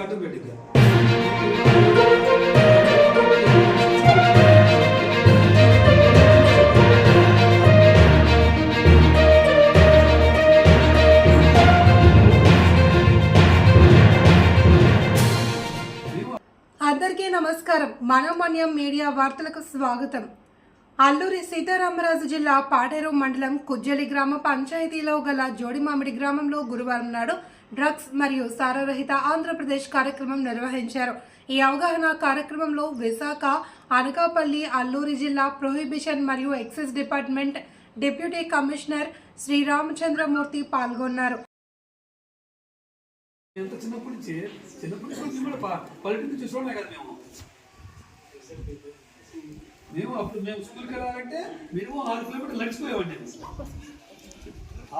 ఆటోమేటిక్గా. అందరికీ నమస్కారం. మనోమన్యం మీడియా వార్తలకు స్వాగతం. అల్లూరి సీతారామరాజు జిల్లా పాటేరు మండలం కుజ్జలి గ్రామ పంచాయతీలో గల జోడిమామిడి గ్రామంలో గురువారం నాడు డ్రగ్స్ మరియు సారరహిత ఆంధ్రప్రదేశ్ కార్యక్రమం నిర్వహించారు. ఈ అవగాహన కార్యక్రమంలో విశాఖ అనకాపల్లి అల్లూరి జిల్లా ప్రొహిబిషన్ మరియు excise department deputy commissioner Shri Ramachandramurthy పాల్గొన్నారు. ఎంత చిన్నప్పటి నుంచి చిన్నప్పటి నుంచి మేము కూడా పల్లెటూరు నుంచి కదా మేము. మేము అప్పుడు మేము స్కూల్కి వెళ్ళాలంటే మినిమం ఆరు కిలోమీటర్లు నడిచిపోయామండి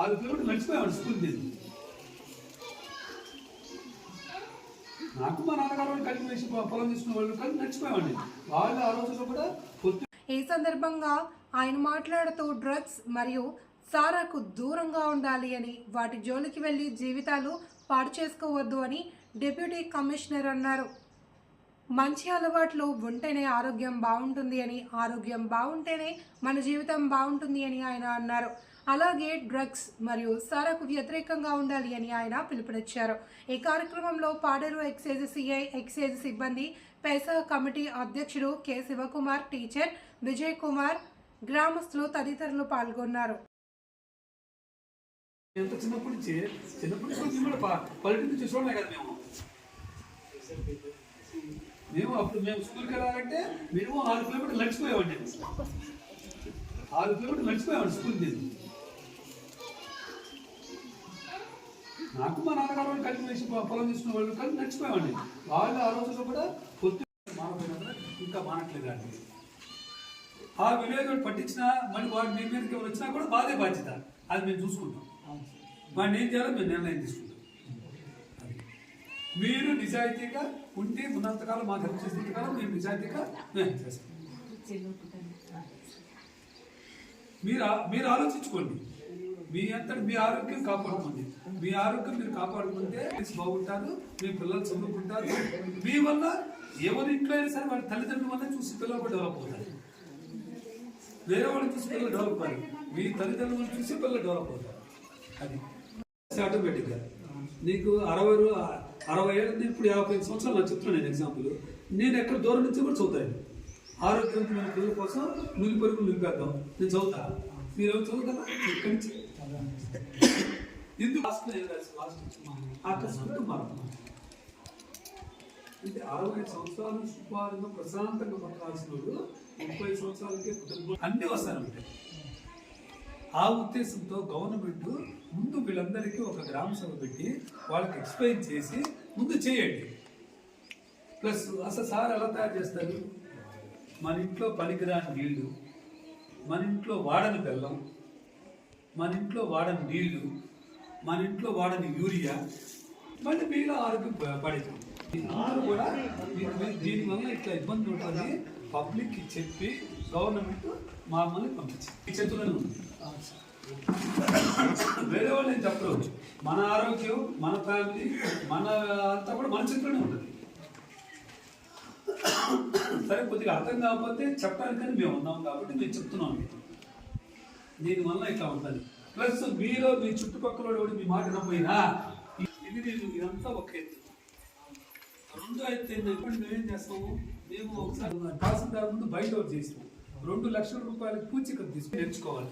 ఆరు కిలోమీటర్లు నడిచిపోయామండి స్కూల్ మీద. నాకు మా నాన్నగారు కలిసి వేసి పొలం తీసుకున్న వాళ్ళు కలిసి నడిచిపోయామండి వాళ్ళు ఆ రోజుల్లో కూడా ఈ సందర్భంగా ఆయన మాట్లాడుతూ డ్రగ్స్ మరియు సారాకు దూరంగా ఉండాలి అని వాటి జోలికి వెళ్ళి జీవితాలు పాడు చేసుకోవద్దు అని డిప్యూటీ కమిషనర్ అన్నారు. మంచి అలవాట్లు ఉంటేనే ఆరోగ్యం బాగుంటుంది అని ఆరోగ్యం బాగుంటేనే మన జీవితం బాగుంటుంది అని ఆయన అన్నారు. అలాగే డ్రగ్స్ మరియు సారాకు వ్యతిరేకంగా ఉండాలి అని ఆయన పిలుపునిచ్చారు. ఈ కార్యక్రమంలో పాడేరు ఎక్సైజ్ సిఐ ఎక్సైజ్ సిబ్బంది పేసా కమిటీ అధ్యక్షుడు కె శివకుమార్ టీచర్ విజయ్ కుమార్ గ్రామస్తులు తదితరులు పాల్గొన్నారు. ఎంత చిన్నప్పటి నుంచి చిన్నప్పటి నుంచి కూడా పల్లెటూరు నుంచి చూడలే కదా మేము. మేము అప్పుడు మేము స్కూల్కి వెళ్ళాలంటే మినిమం ఆరు కిలోమీటర్లు నడిచిపోయామండి ఆరు కిలోమీటర్లు నడిచిపోయామండి స్కూల్ మీద. నాకు మా నాన్నగారు కలిసి వేసి పొలం తీసుకునే వాళ్ళు కలిసి నడిచిపోయామండి వాళ్ళు ఆ రోజుల్లో కూడా పొత్తు ఇంకా మానట్లేదు అండి ఆ విలేజ్ పట్టించినా మళ్ళీ వాడు మీ మీదకి వచ్చినా కూడా బాధే బాధ్యత. అది మేము చూసుకుంటాం. వాడిని ఏం చేయాలో మేము నిర్ణయం తీసుకుంటాం. మీరు నిజాయితీగా ఉంటే ఉన్నంతకాలం మాకు హెల్ప్ చేసినంతకాలం మేము నిజాయితీగా మేము చేస్తాం. మీరు మీరు ఆలోచించుకోండి. మీ అంతా మీ ఆరోగ్యం కాపాడుకోండి. మీ ఆరోగ్యం మీరు కాపాడుకుంటే బాగుంటారు మీ పిల్లలు చదువుకుంటారు. మీ వల్ల ఎవరి ఇంట్లో అయినా సరే వాళ్ళ తల్లిదండ్రుల వల్ల చూసి పిల్లలు కూడా డెవలప్ అవుతారు. వేరే వాళ్ళని చూసి పిల్లలు డెవలప్ అయ్యారు మీ తల్లిదండ్రులను చూసి పిల్లలు డెవలప్ అవుతారు. అది. ఆటోమేటిక్గా నీకు అరవై అరవై ఏళ్ళ ఇప్పుడు యాభై ఐదు సంవత్సరాలు నాకు చెప్తున్నాను నేను ఎగ్జాంపుల్ నేను ఎక్కడ దూరం నుంచి కూడా చదువుతాను ఆరోగ్యవంతమైన పిల్లల కోసం నులి పరుగులు నిలిపేద్దాం నేను చదువుతా. మీరు చదువుతారా? ఇక్కడి నుంచి? ఎందుకు లాస్ట్ లాస్ట్ ఆకస్మిక మరణం అంటే అరవై సంవత్సరాలు సుమారుగా ప్రశాంతంగా బతకాల్సిన వాడు ముప్పై సంవత్సరాలకే కుటుంబం అన్నీ వస్తానంటే ఆ ఉద్దేశంతో గవర్నమెంట్ ముందు వీళ్ళందరికీ ఒక గ్రామ సభ పెట్టి వాళ్ళకి ఎక్స్ప్లెయిన్ చేసి ముందు చేయండి. ప్లస్ అసలు సార్ ఎలా తయారు చేస్తారు? మన ఇంట్లో పనికిరాని నీళ్ళు మన ఇంట్లో వాడని బెల్లం మన ఇంట్లో వాడని నీళ్ళు మన ఇంట్లో వాడని యూరియా మళ్ళీ మీలో ఆరోగ్యం ప- ఆరు కూడా దీనివల్ల ఇట్లా ఇబ్బంది ఉంటుంది. పబ్లిక్కి చెప్పి గవర్నమెంట్ మామూలు పంపించింది. ఈ చేతుల్లోనే ఉంది. వేరే వాళ్ళు నేను చెప్పరు. మన ఆరోగ్యం మన ఫ్యామిలీ మన అంతా కూడా మన చేతిలోనే ఉంటుంది. సరే కొద్దిగా అర్థం కాకపోతే చెప్పడానికని మేము ఉన్నాం కాబట్టి మేము చెప్తున్నాం మీకు. దీనివల్ల ఇట్లా ఉంటుంది. ప్లస్ మీలో మీ చుట్టుపక్కల మీ మాట నమ్మైనా? ఇది నేను ఇదంతా ఒక ఎత్తు. రెండో ఎత్తు ఏంటంటే మేమేం చేస్తాము? మేము ఒకసారి తహసీల్దార్ ముందు బయట చేసాము చేసినాం రెండు లక్షల రూపాయలకి పూచికలు తీసుకుని నేర్చుకోవాలి.